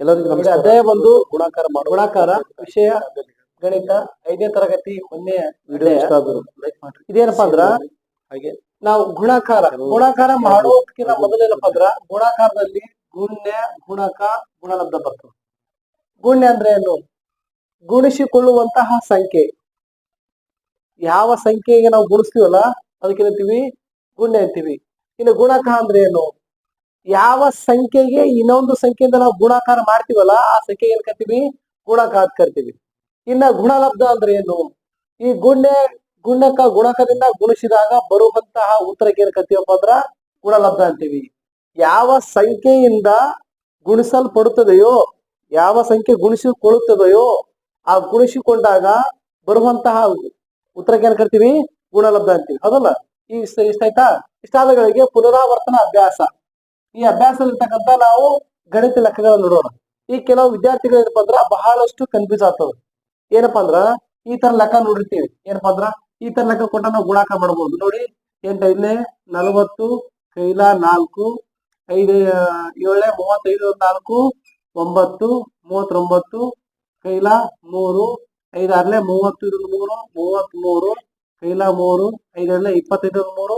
ಎಲ್ಲರಿಗೂ ನಮಸ್ಕಾರ. ಅಧ್ಯಾಯ ಒಂದು ಗುಣಾಕಾರ ಮಾಡುವ ಗುಣಾಕಾರ ವಿಷಯ ಗಣಿತ. ಐದನೇ ತರಗತಿ ಮೊನ್ನೆ ವಿಡಿಯೋ. ಇಷ್ಟ ಆದ್ರು ಲೈಕ್ ಮಾಡ್ರಿ. ಇದೇನಪ್ಪಾ ಅಂದ್ರ ಹಾಗೆ. ನಾವು ಗುಣಾಕಾರ. ಗುಣಾಕಾರ ಮಾಡೋದಕ್ಕಿಂತ ಮೊದಲೇನಪ್ಪ ಅಂದ್ರ ಗುಣಾಕಾರದಲ್ಲಿ ಗುಣ್ಯ ಗುಣಕ ಗುಣಲಬ್ಧ ಬರ್ತದೆ. ಗುಣ್ಯ ಅಂದ್ರೆ ಏನು? ಗುಣಿಸಿಕೊಳ್ಳುವಂತಹ ಸಂಖ್ಯೆ. ಯಾವ ಸಂಖ್ಯೆಗೆ ನಾವು ಗುಣಿಸ್ತೀವಲ್ಲ ಅದಕ್ಕೆ ಏನಂತೀವಿ? ಗುಣ್ಯ ಅಂತೀವಿ. ಇನ್ನು ಗುಣಕ ಅಂದ್ರೆ ಏನು? ಯಾವ ಸಂಖ್ಯೆಗೆ ಇನ್ನೊಂದು ಸಂಖ್ಯೆಯಿಂದ ನಾವು ಗುಣಾಕಾರ ಮಾಡ್ತೀವಲ್ಲ, ಆ ಸಂಖ್ಯೆ ಏನ್ ಕರಿತೀವಿ? ಅಂತ ಕರಿತೀವಿ. ಇನ್ನ ಗುಣಲಬ್ಧ ಅಂದ್ರೆ ಏನು? ಈ ಗುಣ್ಯ ಗುಣಕ ಗುಣಕದಿಂದ ಗುಣಿಸಿದಾಗ ಬರುವಂತಹ ಉತ್ತರಕ್ಕೆ ಏನ್ ಕರಿತೀವಪ್ಪ ಅಂದ್ರ ಗುಣಲಬ್ಧ ಅಂತೀವಿ. ಯಾವ ಸಂಖ್ಯೆಯಿಂದ ಗುಣಿಸಲ್ಪಡುತ್ತದೆಯೋ, ಯಾವ ಸಂಖ್ಯೆ ಗುಣಿಸಿಕೊಳ್ಳುತ್ತದೆಯೋ, ಆ ಗುಣಿಸಿಕೊಂಡಾಗ ಬರುವಂತಹ ಉತ್ತರಕ್ಕೆ ಏನ್ ಕರಿತೀವಿ? ಗುಣಲಬ್ಧ ಅಂತೀವಿ. ಹೌದಲ್ಲ? ಈ ಇಷ್ಟ ಇಷ್ಟ ಆಯ್ತಾ ಇಷ್ಟಾದಗಳಿಗೆ ಪುನರಾವರ್ತನ ಅಭ್ಯಾಸ. ಈ ಅಭ್ಯಾಸದಲ್ಲಿರ್ತಕ್ಕಂಥ ನಾವು ಗಣಿತ ಲೆಕ್ಕಗಳನ್ನ ನೋಡೋಣ. ಈ ಕೆಲವು ವಿದ್ಯಾರ್ಥಿಗಳು ಏನಪ್ಪಾ ಅಂದ್ರ ಬಹಳಷ್ಟು ಕನ್ಫ್ಯೂಸ್ ಆಗ್ತದ ಏನಪ್ಪಾ ಅಂದ್ರ ಈ ತರ ಲೆಕ್ಕ ನೋಡಿರ್ತೀವಿ. ಏನಪ್ಪಾ ಅಂದ್ರ ಈ ತರ ಲೆಕ್ಕ ಕೊಟ್ಟ ನಾವು ಗುಣಾಕಾರ ಮಾಡಬಹುದು ನೋಡಿ, ಎಂಟ, ಐದನೇ, ನಲವತ್ತು, ಕೈಲ, ನಾಲ್ಕು, ಐದು ಏಳೆ ಮೂವತ್ತೈದು, ನಾಲ್ಕು, ಒಂಬತ್ತು, ಮೂವತ್ತೊಂಬತ್ತು, ಕೈಲ, ಮೂರು ಐದಾರ್ಲೆ ಮೂವತ್ತು ಮೂರು ಮೂವತ್ತ್ ಮೂರು ಕೈಲ, ಮೂರು ಐದರಲ್ಲೇ ಇಪ್ಪತ್ತೈದು ಮೂರು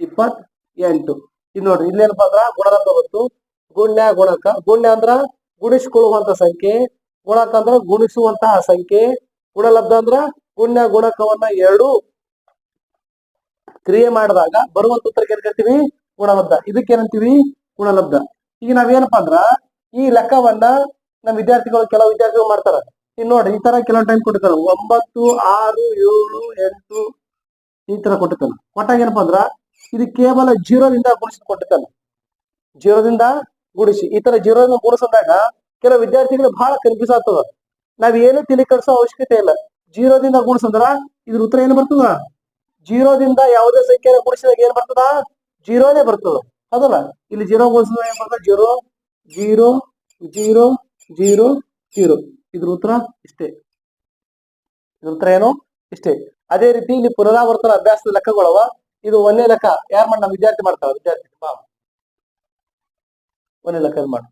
ಇಪ್ಪತ್ ಎಂಟು ಇದು ನೋಡ್ರಿ ಇಲ್ಲೇನಪ್ಪ ಅಂದ್ರ ಗುಣಲಬ್ಧ ಬಂತು ಗುಣ್ಯ, ಗುಣಕ. ಗುಣ್ಯ ಅಂದ್ರ ಗುಣಿಸ್ಕೊಳ್ಳುವಂತ ಸಂಖ್ಯೆ. ಗುಣಕ ಅಂದ್ರ ಗುಣಿಸುವಂತಹ ಸಂಖ್ಯೆ. ಗುಣಲಬ್ಧ ಅಂದ್ರ ಗುಣ್ಯ, ಗುಣಕವನ್ನ ಎರಡು ಕ್ರಿಯೆ ಮಾಡಿದಾಗ ಬರುವಂತ ಉತ್ತರಕ್ಕೆ ಏನ್ ಕರಿತೀವಿ ಗುಣಲಬ್ಧ. ಇದಕ್ಕೆ ಏನಂತೀವಿ ಗುಣಲಬ್ಧ. ಈಗ ನಾವೇನಪ್ಪಾ ಅಂದ್ರ ಈ ಲೆಕ್ಕವನ್ನ ನಮ್ಮ ವಿದ್ಯಾರ್ಥಿಗಳು, ಕೆಲವು ವಿದ್ಯಾರ್ಥಿಗಳು ಮಾಡ್ತಾರ. ಈಗ ನೋಡ್ರಿ, ಈ ತರ ಕೆಲವು ಟೈಮ್ ಕೊಟ್ಟಿರ್ತಾರ. ಒಂಬತ್ತು, ಆರು, ಏಳು, ಎಂಟು ಈ ತರ ಕೊಟ್ಟಿರ್ತಾರ. ಕೊಟ್ಟಾಗ ಏನಪ್ಪಾ ಅಂದ್ರ ಇದು ಕೇವಲ ಜೀರೋದಿಂದ ಗುಣಿಸಿ ಕೊಟ್ಟಿರ್ತಾನ ಜೀರೋದಿಂದ ಗುಡಿಸಿ ಈ ತರ ಜೀರೋದಿಂದ ಗುಣಿಸಿದಾಗ ಕೆಲವು ವಿದ್ಯಾರ್ಥಿಗಳು ಬಹಳ ಕನ್ಫ್ಯೂಸ್ ಆಗ್ತದ. ನಾವ್ ಏನು ತಿಳಿ ಅವಶ್ಯಕತೆ ಇಲ್ಲ. ಜೀರೋದಿಂದ ಗುಣಿಸಂದ್ರ ಇದ್ರ ಉತ್ತರ ಏನು ಬರ್ತದ? ಜೀರೋದಿಂದ ಯಾವುದೇ ಸಂಖ್ಯೆನ ಗುಣಿಸಿದಾಗ ಏನ್ ಬರ್ತದ? ಜೀರೋನೇ ಬರ್ತದ. ಹೌದಲ್ಲ? ಇಲ್ಲಿ ಜೀರೋ ಗುಣಿಸಿದಾಗ ಏನ್ ಬರ್ತದ? Zero zero zero zero zero. ಇದ್ರ ಉತ್ತರ ಇಷ್ಟೇ. ಇದ್ರ ಉತ್ತರ ಏನು? ಇಷ್ಟೇ. ಅದೇ ರೀತಿ ಇಲ್ಲಿ ಪುನರಾವರ್ತನ ಅಭ್ಯಾಸದ ಲೆಕ್ಕಗಳವ ಇದು ಒಂದೇ ಲೆಕ್ಕ. ಯಾರು ಮಾಡ ವಿದ್ಯಾರ್ಥಿ ಮಾಡ್ತಾವ ವಿದ್ಯಾರ್ಥಿ. ಒಂದೇ ಲೆಕ್ಕ ಮಾಡು.